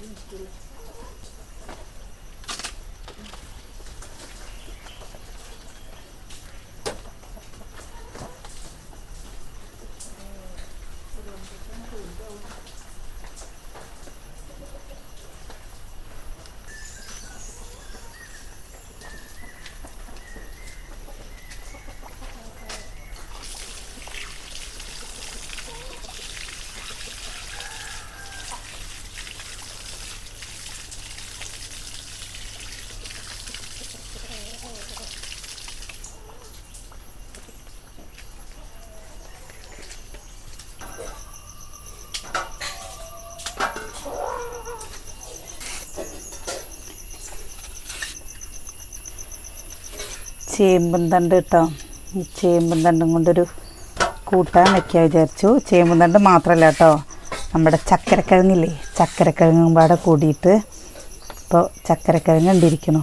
Винтеру. ചേമ്പും തണ്ട് കേട്ടോ ഈ ചേമ്പും തണ്ടും കൊണ്ടൊരു കൂട്ടാൻ വയ്ക്കാൻ വിചാരിച്ചു. ചേമ്പും തണ്ട് മാത്രമല്ല കേട്ടോ നമ്മുടെ ചക്കരക്കിഴങ്ങില്ലേ? ചക്കരക്കിഴങ്ങും പാടെ കൂടിയിട്ട് ഇപ്പോൾ ചക്കരക്കിഴങ്ങ് കണ്ടിരിക്കണു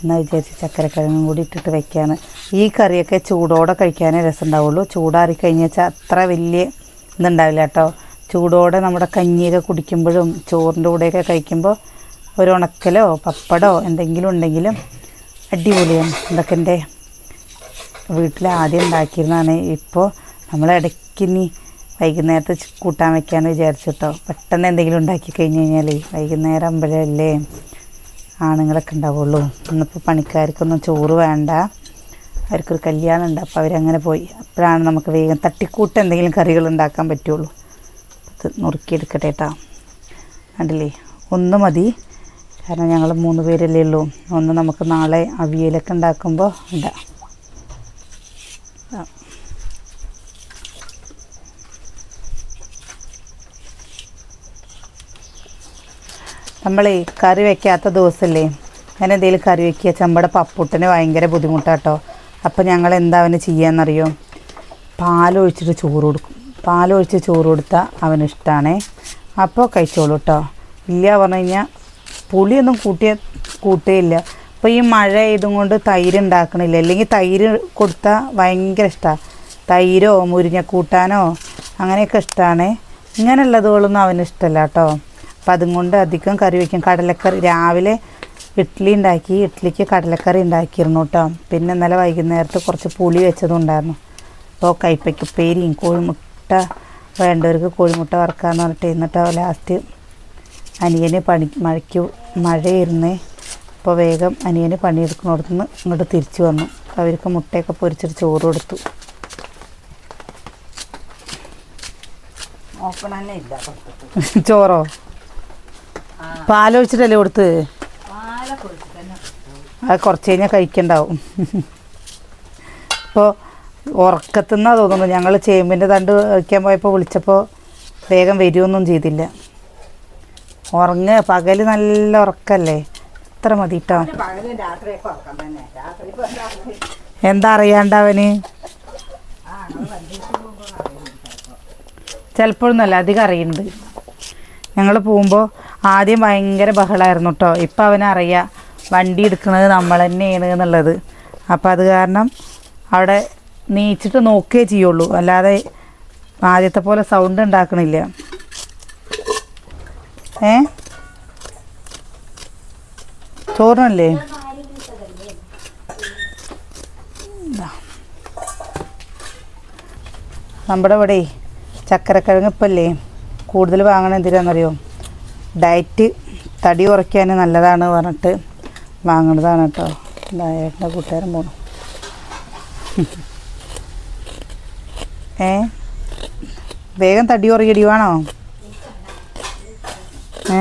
എന്നാൽ വിചാരിച്ച് ചക്കരക്കിഴങ്ങും കൂടി ഇട്ടിട്ട് വെക്കാണ് ഈ കറിയൊക്കെ ചൂടോടെ കഴിക്കാനേ രസം ഉണ്ടാവുള്ളൂ ചൂടാറി കഴിഞ്ഞ് വെച്ചാൽ അത്ര വലിയ ഇതുണ്ടാവില്ല കേട്ടോ ചൂടോടെ നമ്മുടെ കഞ്ഞിയൊക്കെ കുടിക്കുമ്പോഴും ചോറിന്റെ കൂടെയൊക്കെ കഴിക്കുമ്പോൾ ഒരു ഉണക്കലോ പപ്പടോ എന്തെങ്കിലും ഉണ്ടെങ്കിലും അടിപൊളിയാണ്. ഇതൊക്കെ എന്റെ വീട്ടിൽ ആദ്യം ഉണ്ടാക്കിയിരുന്നതാണ് ഇപ്പോൾ നമ്മൾ ഇടയ്ക്ക് ഇനി വൈകുന്നേരത്തെ കൂട്ടാൻ വെക്കാമെന്ന് വിചാരിച്ചിട്ടോ. പെട്ടെന്ന് എന്തെങ്കിലും ഉണ്ടാക്കി കഴിഞ്ഞ് കഴിഞ്ഞാൽ വൈകുന്നേരം ആകുമ്പോഴല്ലേ ആണുങ്ങളൊക്കെ ഉണ്ടാവുള്ളൂ. ഇന്നിപ്പോൾ പണിക്കാർക്കൊന്നും ചോറ് വേണ്ട. അവർക്കൊരു കല്യാണം ഉണ്ട് അപ്പോൾ അവരങ്ങനെ പോയി. അപ്പോഴാണ് നമുക്ക് വേഗം തട്ടിക്കൂട്ട് എന്തെങ്കിലും കറികൾ ഉണ്ടാക്കാൻ പറ്റുള്ളൂ. അത് നുറുക്കിയെടുക്കട്ടെ കേട്ടോ കണ്ടില്ലേ? ഒന്ന് മതി. കാരണം ഞങ്ങൾ മൂന്ന് പേരല്ലേ ഉള്ളൂ. ഒന്ന് നമുക്ക് നാളെ അവിയലൊക്കെ ഉണ്ടാക്കുമ്പോൾ ഇടാം. നമ്മളേ കറി വെക്കാത്ത ദിവസമല്ലേ ഞാൻ എന്തെങ്കിലും കറി വെക്കുക. ചമ്പടെ പപ്പുട്ടിന് ഭയങ്കര ബുദ്ധിമുട്ടാട്ടോ. അപ്പോൾ ഞങ്ങൾ എന്താ അവന് ചെയ്യാന്നറിയോ? പാലൊഴിച്ചിട്ട് ചോറ് കൊടുക്കും. പാലൊഴിച്ച് ചോറ് കൊടുത്താൽ അവന് ഇഷ്ടമാണേ അപ്പോൾ കഴിച്ചോളൂ കേട്ടോ ഇല്ല പറഞ്ഞു കഴിഞ്ഞാൽ പുളിയൊന്നും കൂട്ടിയ കൂട്ടുകയില്ല അപ്പോൾ ഈ മഴ ഇതും കൊണ്ട് തൈര് ഉണ്ടാക്കണില്ല അല്ലെങ്കിൽ തൈര് കൊടുത്താൽ ഭയങ്കര ഇഷ്ടമാണ് തൈരോ മുരിഞ്ഞക്കൂട്ടാനോ അങ്ങനെയൊക്കെ ഇഷ്ടമാണ് ഇങ്ങനെയുള്ളതുകളൊന്നും അവന് ഇഷ്ടമല്ല കേട്ടോ അപ്പം അതും കൊണ്ട് അധികം കറി വയ്ക്കും കടലക്കറി രാവിലെ ഇഡ്ഡലി ഉണ്ടാക്കി ഇഡ്ഡലിക്ക് കടലക്കറി ഉണ്ടാക്കിയിരുന്നു കേട്ടോ പിന്നെ ഇന്നലെ വൈകുന്നേരത്ത് കുറച്ച് പുളി വെച്ചതുണ്ടായിരുന്നു അപ്പോൾ കൈപ്പയ്ക്കുപ്പേരിയും കോഴിമുട്ട വേണ്ടവർക്ക് കോഴിമുട്ട വറക്കാന്ന് പറഞ്ഞിട്ട് എന്നിട്ടോ ലാസ്റ്റ് അനിയന് പണി മഴയ്ക്ക് മഴയിരുന്നേ അപ്പോൾ വേഗം അനിയന് പണിയെടുക്കുന്നിടത്ത് നിന്ന് ഇങ്ങോട്ട് തിരിച്ചു വന്നു. അവർക്ക് മുട്ടയൊക്കെ പൊരിച്ചിട്ട് ചോറ് കൊടുത്തു. ചോറോ? പാലൊഴിച്ചിട്ടല്ലേ കൊടുത്ത്? അത് കുറച്ച് കഴിഞ്ഞാൽ കഴിക്കണ്ടാവും. ഇപ്പോൾ ഉറക്കത്തുനിന്നാ തോന്നുന്നു ഞങ്ങൾ ചേമ്പിന്റെ തണ്ട് വയ്ക്കാൻ പോയപ്പോൾ വിളിച്ചപ്പോൾ വേഗം വരുമൊന്നും ചെയ്തില്ല. ഉറങ്ങുക പകൽ നല്ല ഉറക്കല്ലേ? എത്ര മതി കേട്ടോ എന്താ അറിയാണ്ടവന് ചിലപ്പോഴൊന്നുമല്ല അധികം അറിയുന്നുണ്ട്. ഞങ്ങൾ പോകുമ്പോൾ ആദ്യം ഭയങ്കര ബഹളമായിരുന്നു കേട്ടോ ഇപ്പം അവനറിയാം വണ്ടി എടുക്കുന്നത് നമ്മൾ തന്നെയാണ് എന്നുള്ളത്. അപ്പോൾ അത് കാരണം അവിടെ നീച്ചിട്ട് നോക്കുകയേ ചെയ്യുള്ളൂ. അല്ലാതെ ആദ്യത്തെ പോലെ സൗണ്ട് ഉണ്ടാക്കണില്ല. ഏ? ചോറിനല്ലേ. നമ്മുടെ ഇവിടെ ചക്കരക്കിഴങ്ങ് ഇപ്പല്ലേ? കൂടുതൽ വാങ്ങണ എന്തിനാണെന്നറിയോ ഡയറ്റ് തടി കുറയ്ക്കാൻ നല്ലതാണ് പറഞ്ഞിട്ട് വാങ്ങണതാണ് കേട്ടോ. ഡയറ്റിന്റെ കൂട്ടുകാരൻ പോണു. ഏ? വേഗം തടി കുറയടി വേണോ? ഏ.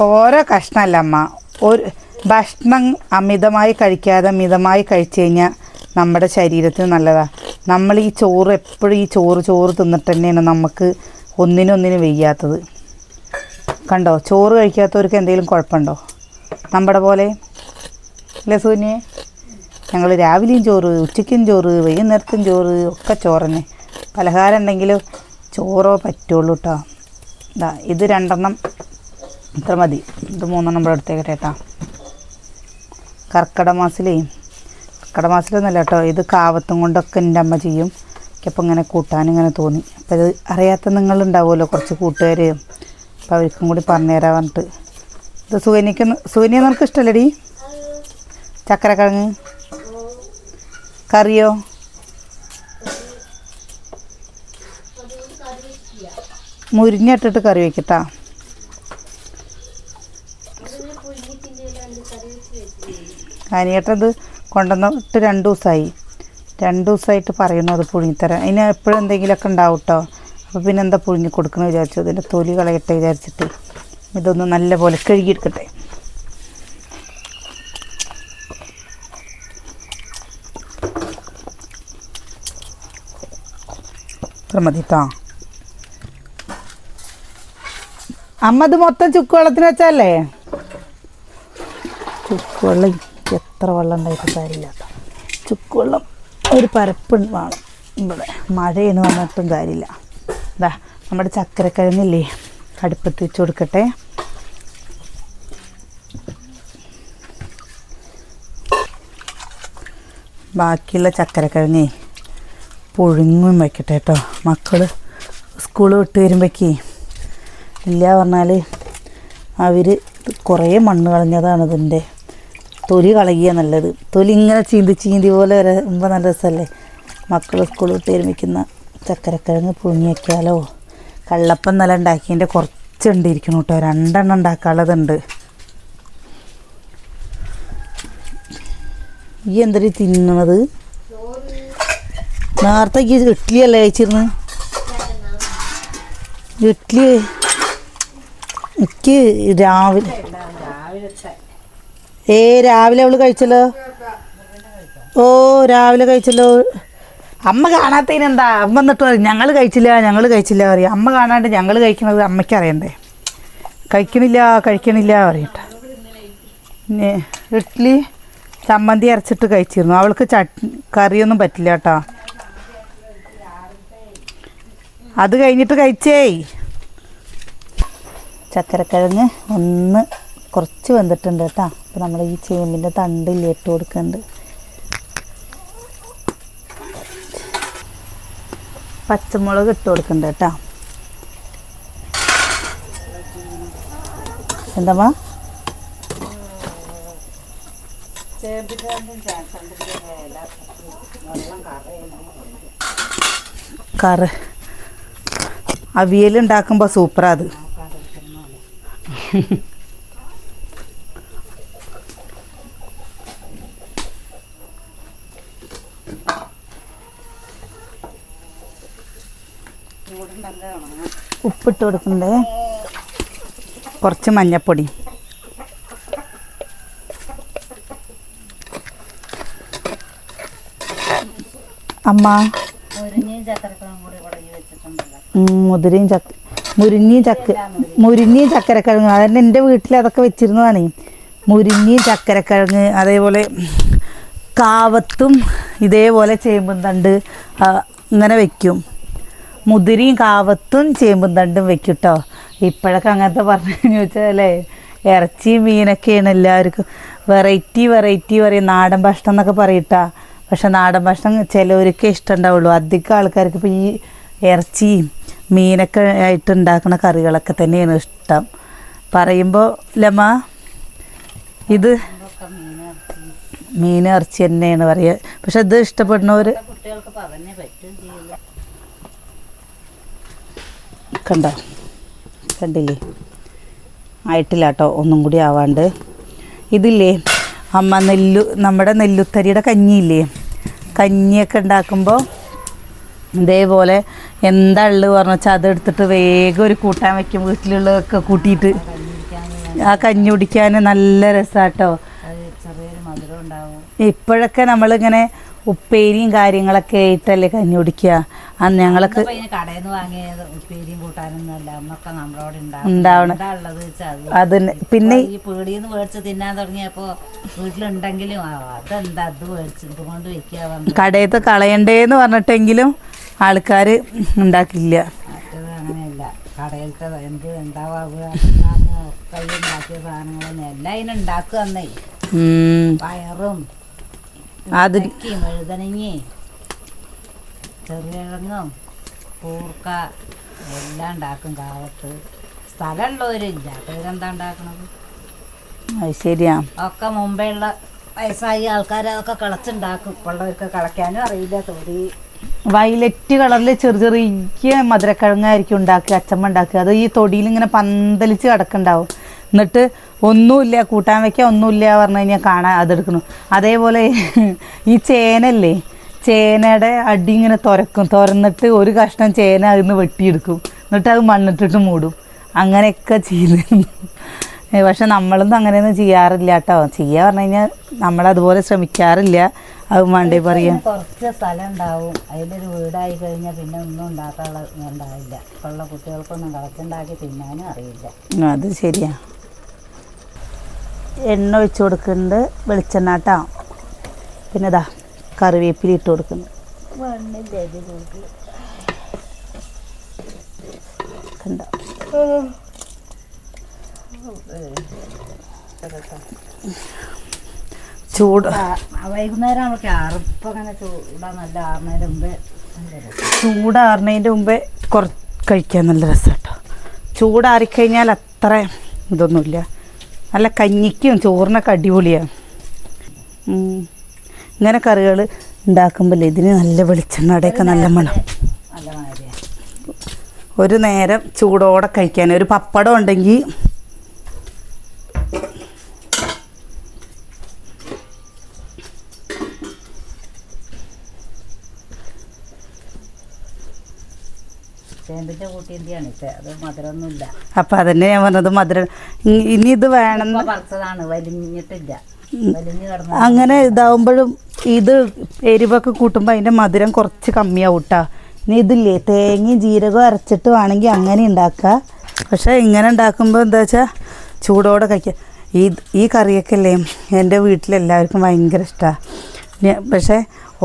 ഓരോ കഷ്ണമല്ല അമ്മ. ഒരു ഭക്ഷണം അമിതമായി കഴിക്കാതെ മിതമായി കഴിച്ചു കഴിഞ്ഞാൽ നമ്മുടെ ശരീരത്തിന് നല്ലതാണ് നമ്മൾ ഈ ചോറ് എപ്പോഴും ഈ ചോറ് ചോറ് തിന്നിട്ട് തന്നെയാണ് നമുക്ക് ഒന്നിനൊന്നിനും വെയ്യാത്തത്. കണ്ടോ? ചോറ് കഴിക്കാത്തവർക്ക് എന്തെങ്കിലും കുഴപ്പമുണ്ടോ? നമ്മുടെ പോലെ? അല്ലേ സൂന്യെ ഞങ്ങൾ രാവിലെയും ചോറ് ഉച്ചയ്ക്കും ചോറ് വൈകുന്നേരത്തും ചോറ് ഒക്കെ ചോറ് തന്നെ. പലഹാരം ഉണ്ടെങ്കിൽ ചോറോ പറ്റുള്ളൂ കേട്ടോ ഇതാ ഇത് രണ്ടെണ്ണം ഇത്ര മതി. ഇത് മൂന്നെണ്ണം ഇവിടെ എടുത്തേക്കട്ടെ കേട്ടോ കർക്കിടക മാസിലേ കർക്കിടക കേട്ടോ ഇത് കാവത്തും കൊണ്ടൊക്കെ എന്റെ അമ്മ ചെയ്യും. എനിക്കപ്പോൾ ഇങ്ങനെ കൂട്ടാൻ ഇങ്ങനെ തോന്നി. അപ്പോൾ ഇത് അറിയാത്ത നിങ്ങളുണ്ടാവുമല്ലോ കുറച്ച് കൂട്ടുകാർ അപ്പോൾ അവർക്കും കൂടി പറഞ്ഞു തരാൻ പറഞ്ഞിട്ട്. ഇത് സുവനിക്ക് സുവനിയ നിനക്ക് ഇഷ്ടമല്ലേടി ചക്കരക്കിഴങ്ങ്? കറിയോ? മുരിഞ്ഞിട്ടിട്ട് കറി വെക്കട്ടാ. അനിയേട്ടത് കൊണ്ടുവന്നിട്ട് രണ്ട് ദിവസമായി രണ്ട് ദിവസമായിട്ട് പറയുന്നു അത് പുഴുങ്ങിത്തരാൻ. അതിന് എപ്പോഴും എന്തെങ്കിലുമൊക്കെ ഉണ്ടാവും കേട്ടോ അപ്പോൾ പിന്നെ എന്താ പുഴുങ്ങി കൊടുക്കണമെന്ന് വിചാരിച്ചു. ഇതിന്റെ തൊലി കളയട്ടെ വിചാരിച്ചിട്ട്. ഇതൊന്ന് നല്ലപോലെ കഴുകിയെടുക്കട്ടെ. ഇത്ര മതി കേട്ടോ അമ്മ ഇത് മൊത്തം ചുക്ക് വെള്ളത്തിന് വെച്ചല്ലേ ചുക്ക് വെള്ളം എത്ര വെള്ളം ഉണ്ടായിട്ട് കാര്യമില്ല കേട്ടോ ചുക്ക് വെള്ളം ഒരു പരപ്പ് വേണം. ഇവിടെ മഴയെന്ന് പറഞ്ഞിട്ടും കാര്യമില്ല. ഇതാ നമ്മുടെ ചക്കരക്കിഴങ്ങില്ലേ? അടുപ്പത്ത് വെച്ച് കൊടുക്കട്ടെ. ബാക്കിയുള്ള ചക്കരക്കിഴങ്ങേ. പുഴുങ്ങും വയ്ക്കട്ടെ കേട്ടോ മക്കൾ സ്കൂൾ വിട്ട് വരുമ്പോഴേക്കേ ഇല്ല പറഞ്ഞാൽ അവർ കുറേ മണ്ണ് കളഞ്ഞതാണ് ഇതിന്റെ. തൊലി കളയുക നല്ലത്. തൊലി ഇങ്ങനെ ചീന്തി ചീന്തി പോലെ വരുമ്പോൾ നല്ല രസമല്ലേ മക്കൾ സ്കൂൾ വിട്ട് വരുമ്പിക്കുന്ന ചക്കരക്കിഴങ്ങ് പുഴുങ്ങി വയ്ക്കാലോ കള്ളപ്പം നല്ല ഉണ്ടാക്കിയതിന്റെ കുറച്ചുണ്ട് ഇരിക്കണം കേട്ടോ രണ്ടെണ്ണം ഉണ്ടാക്കാനുള്ളതുണ്ട്. ഈ എന്തൊരു തിന്നണത്? നേരത്തെ ഇഡ്ലി അല്ലേ കഴിച്ചിരുന്ന്? ഇഡ്ഡലി എനിക്ക് രാവിലെ ഏ രാവിലെ അവൾ കഴിച്ചല്ലോ? ഓ രാവിലെ കഴിച്ചല്ലോ. അമ്മ കാണാത്തതിനെന്താ അമ്മ എന്നിട്ട് പറയും ഞങ്ങൾ കഴിച്ചില്ല ഞങ്ങൾ കഴിച്ചില്ല പറയും. അമ്മ കാണാണ്ട് ഞങ്ങൾ കഴിക്കുന്നത് അമ്മയ്ക്ക് അറിയണ്ടേ? കഴിക്കണില്ല കഴിക്കണില്ല പറയട്ടെ. പിന്നെ ഇഡ്ഡലി ചമ്മന്തി അരച്ചിട്ട് കഴിച്ചിരുന്നു. അവൾക്ക് ചട്നി കറിയൊന്നും പറ്റില്ല കേട്ടോ. അത് കഴിഞ്ഞിട്ട് കഴിച്ചേ. ചക്കരക്കിഴങ്ങ് ഒന്ന് കുറച്ച് വെന്തിട്ടുണ്ട് കേട്ടോ. അപ്പോൾ നമ്മൾ ഈ ചേമ്പിന്റെ തണ്ടിൽ ഇട്ട് കൊടുക്കുന്നുണ്ട്. പച്ചമുളക് ഇട്ട് കൊടുക്കുന്നുണ്ട് കേട്ടോ. എന്താ കറി. അവിയൽ ഉണ്ടാക്കുമ്പോൾ സൂപ്പറാ അത്. ഉപ്പിട്ട് കൊടുക്കണ്ടേ? കുറച്ച് മഞ്ഞപ്പൊടി. അമ്മ മുരിഞ്ഞയും ചക്കരക്കിഴങ്ങും കൂടി ഇവിടെ ഈ വെച്ചിട്ടുണ്ടല്ലോ ഉം, മുതിരയും ചക്ക മുരിങ്ങയും ചക്ക മുരിങ്ങയും ചക്കരക്കിഴങ്ങ്. അതന്നെ എന്റെ വീട്ടിൽ അതൊക്കെ വെച്ചിരുന്നതാണ്. മുരിങ്ങയും ചക്കരക്കിഴങ്ങ് അതേപോലെ കാവത്തും ഇതേപോലെ ചേമ്പും തണ്ട് ഇങ്ങനെ വെക്കും. മുതിരയും കാവത്തും ചേമ്പും തണ്ടും വെക്കും കേട്ടോ ഇപ്പോഴൊക്കെ അങ്ങനത്തെ പറഞ്ഞു വെച്ചാലേ ഇറച്ചി മീനൊക്കെയാണ് എല്ലാവർക്കും. വെറൈറ്റി വെറൈറ്റി പറയും. നാടൻ ഭക്ഷണം എന്നൊക്കെ പറയട്ടാ പക്ഷെ നാടൻ ഭക്ഷണം ചിലവർക്കേ ഇഷ്ടമുണ്ടാവുള്ളൂ അധികം ആൾക്കാർക്ക് ഇപ്പോൾ ഈ ഇറച്ചിയും മീനൊക്കെ ആയിട്ട് ഉണ്ടാക്കുന്ന കറികളൊക്കെ തന്നെയാണ് ഇഷ്ടം. പറയുമ്പോൾ ലമ ഇത് മീൻ ഇറച്ചി തന്നെയാണ് പറയുക പക്ഷെ ഇത് ഇഷ്ടപ്പെടുന്നവർ കണ്ടോ? കണ്ടില്ലേ? ആയിട്ടില്ല കേട്ടോ ഒന്നും കൂടി ആവാണ്ട്. ഇതില്ലേ? അമ്മ നെല്ലു നമ്മുടെ നെല്ലുത്തരിയുടെ കഞ്ഞിയില്ലേ? കഞ്ഞിയൊക്കെ ഉണ്ടാക്കുമ്പോൾ ഇതേപോലെ എന്താ ഉള്ളു പറഞ്ഞു വെച്ചാൽ അതെടുത്തിട്ട് വേഗം ഒരു കൂട്ടാൻ വെക്കും വീട്ടിലുള്ളതൊക്കെ കൂട്ടിയിട്ട്. ആ കഞ്ഞി കുടിക്കാൻ നല്ല രസാട്ടോ. ഇപ്പോഴൊക്കെ നമ്മളിങ്ങനെ ഉപ്പേരിയും കാര്യങ്ങളൊക്കെ ആയിട്ടല്ലേ കഞ്ഞി കുടിക്കുക. അന്ന് ഞങ്ങൾക്ക് ഉണ്ടാവണം. അത്. പിന്നെ ഈ പീടിയിൽ നിന്ന് മേടിച്ച് തിന്നാൻ തുടങ്ങിയപ്പോ വീട്ടിലുണ്ടെങ്കിലും ആ, അതെന്താ അത് മേടിച്ച് ഇതുകൊണ്ട് വെക്കുക കടയത്ത് കളയണ്ടേന്ന് പറഞ്ഞിട്ടെങ്കിലും ആൾക്കാർ ഉണ്ടാക്കില്ല. മറ്റേത് അങ്ങനെയല്ല കടയിലത്തെ എന്ത് എന്താവുക കൈ ഉണ്ടാക്കിയ സാധനങ്ങളൊന്നും എല്ലാം അതിന് ഉണ്ടാക്കുക എന്നേ ഉം. പയറും അത് ചക്കയും വഴുതനങ്ങി ചെറുകിഴങ്ങും കൂർക്ക എല്ലാം ഉണ്ടാക്കും കാലത്ത്. സ്ഥലമുള്ളവരില്ല. ഇവരെന്താ ഉണ്ടാക്കണത്? അത് ശരിയാ. ഒക്കെ മുമ്പേ ഉള്ള വയസ്സായ ആൾക്കാർ അതൊക്കെ കളച്ചുണ്ടാക്കും. ഇപ്പോഴുള്ളവർക്ക് കളയ്ക്കാനും അറിയില്ല. തോടി വയലറ്റ് കളറിൽ ചെറു ചെറിയ മധുരക്കിഴങ്ങായിരിക്കും ഉണ്ടാക്കുക അച്ചമ്മ ഉണ്ടാക്കുക. അത് ഈ തൊടിയിൽ ഇങ്ങനെ പന്തലിച്ച് കിടക്കുന്നുണ്ടാവും. എന്നിട്ട് ഒന്നുമില്ല കൂട്ടാൻ വയ്ക്കുക ഒന്നുമില്ല പറഞ്ഞു കഴിഞ്ഞാൽ കാണാൻ അതെടുക്കുന്നു അതേപോലെ ഈ ചേനല്ലേ ചേനയുടെ അടി ഇങ്ങനെ തുരക്കും. തുറന്നിട്ട് ഒരു കഷ്ണം ചേന അതിൽ നിന്ന് വെട്ടിയെടുക്കും. എന്നിട്ട് അത് മണ്ണിട്ടിട്ട് മൂടും. അങ്ങനെയൊക്കെ ചെയ്തിരുന്നു പക്ഷെ നമ്മളൊന്നും അങ്ങനെയൊന്നും ചെയ്യാറില്ല കേട്ടോ ചെയ്യാ പറഞ്ഞു കഴിഞ്ഞാൽ നമ്മളതുപോലെ ശ്രമിക്കാറില്ല. അത് വേണ്ടി പറയാം. കുറച്ച് സ്ഥലം ഉണ്ടാവും അതിലൊരു വീടായി കഴിഞ്ഞാൽ പിന്നെ ഒന്നും ഉണ്ടാക്കാനുള്ള ഉണ്ടാവില്ല ഇപ്പോഴുള്ള കുട്ടികൾക്കൊന്നും കളച്ചുണ്ടാക്കി തിന്നാനും അറിയില്ല. അത് ശരിയാ. എണ്ണ ഒഴിച്ച് കൊടുക്കുന്നുണ്ട് വെളിച്ചെണ്ണ കേട്ടോ പിന്നെ ഇതാ കറിവേപ്പില ഇട്ട് കൊടുക്കുന്നു. കണ്ടോ? ചൂട്. വൈകുന്നേരം അങ്ങനെ ചൂടാ നല്ല ആറുന്നതിന് മുമ്പേ. ചൂടാറുന്നതിന്റെ മുമ്പേ കുറച്ച് കഴിക്കാൻ നല്ല രസം കേട്ടോ ചൂടാറിക്കഴിഞ്ഞാൽ അത്ര ഇതൊന്നുമില്ല. നല്ല കഞ്ഞിക്കും ചോറിനൊക്കെ അടിപൊളിയാണ്. ഇങ്ങനെ കറികൾ ഉണ്ടാക്കുമ്പോൾ ഇതിന് നല്ല വെളിച്ചെണ്ണയുടെയൊക്കെ നല്ല മണം. ഒരു നേരം ചൂടോടെ കഴിക്കാൻ. ഒരു പപ്പടം ഉണ്ടെങ്കിൽ ചേമ്പിന്റെ കൂട്ടി എന്തിയാണ് അത് മധുരമൊന്നുമില്ല. അപ്പം അതന്നെ ഞാൻ പറഞ്ഞത് മധുരം. ഇനി ഇത് വേണം പറിച്ചതാണ് വലിഞ്ഞിട്ടില്ല. അങ്ങനെ ഇതാവുമ്പോഴും ഇത് എരിവൊക്കെ കൂട്ടുമ്പോൾ അതിന്റെ മധുരം കുറച്ച് കമ്മിയാവും കേട്ടോ ഇനി ഇതില്ലേ തേങ്ങയും ജീരകവും അരച്ചിട്ട് വേണമെങ്കിൽ അങ്ങനെ ഉണ്ടാക്കുക പക്ഷേ ഇങ്ങനെ ഉണ്ടാക്കുമ്പോൾ എന്താ വെച്ചാൽ ചൂടോടെ കഴിക്കുക ഈ ഈ കറിയൊക്കെ അല്ലേ എന്റെ വീട്ടിലെല്ലാവർക്കും ഭയങ്കര ഇഷ്ടമാണ് പക്ഷേ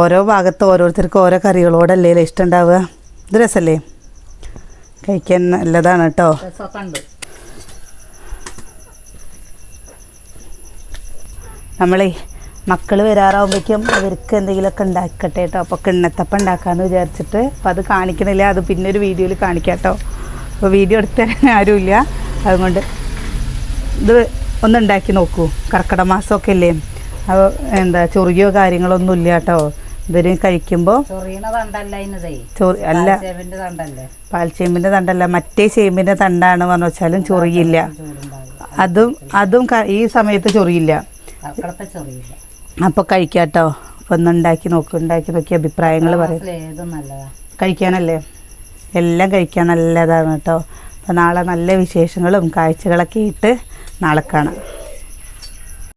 ഓരോ ഭാഗത്ത് ഓരോരുത്തർക്കും ഓരോ കറികളോടല്ലേ ഇഷ്ടം ഉണ്ടാവുക? ഇത് രസമല്ലേ കഴിക്കാൻ നല്ലതാണ് കേട്ടോ നമ്മളെ മക്കൾ വരാറാവുമ്പോഴേക്കും അവർക്ക് എന്തെങ്കിലുമൊക്കെ ഉണ്ടാക്കട്ടെ കേട്ടോ അപ്പോൾ കിണ്ണത്തപ്പം ഉണ്ടാക്കാമെന്ന് വിചാരിച്ചിട്ട്. അപ്പോൾ അത് കാണിക്കണില്ല. അത് പിന്നെ ഒരു വീഡിയോയിൽ കാണിക്കാം കേട്ടോ അപ്പോൾ വീഡിയോ എടുത്ത് തരാൻ ആരുമില്ല. അതുകൊണ്ട് ഇത് ഒന്ന് ഉണ്ടാക്കി നോക്കൂ. കർക്കിടക മാസമൊക്കെ അല്ലേ? അപ്പോൾ എന്താ ചൊറിയോ കാര്യങ്ങളൊന്നുമില്ല കേട്ടോ ഇവർ കഴിക്കുമ്പോൾ അല്ല. പാൽച്ചേമ്പിന്റെ തണ്ടല്ലേ? മറ്റേ ചേമ്പിന്റെ തണ്ടാണ് പറഞ്ഞു വെച്ചാലും ചൊറിയില്ല. അതും അതും ഈ സമയത്ത് ചൊറിയില്ല. അപ്പൊ കഴിക്കാട്ടോ. അപ്പോൾ ഒന്ന് ഉണ്ടാക്കി നോക്കും ഉണ്ടാക്കി നോക്കി അഭിപ്രായങ്ങൾ പറയും. കഴിക്കാനല്ലേ? എല്ലാം കഴിക്കാൻ നല്ലതാണ് കേട്ടോ. അപ്പോൾ നാളെ നല്ല വിശേഷങ്ങളും കാഴ്ചകളൊക്കെ ഇട്ട് നാളെ കാണാം.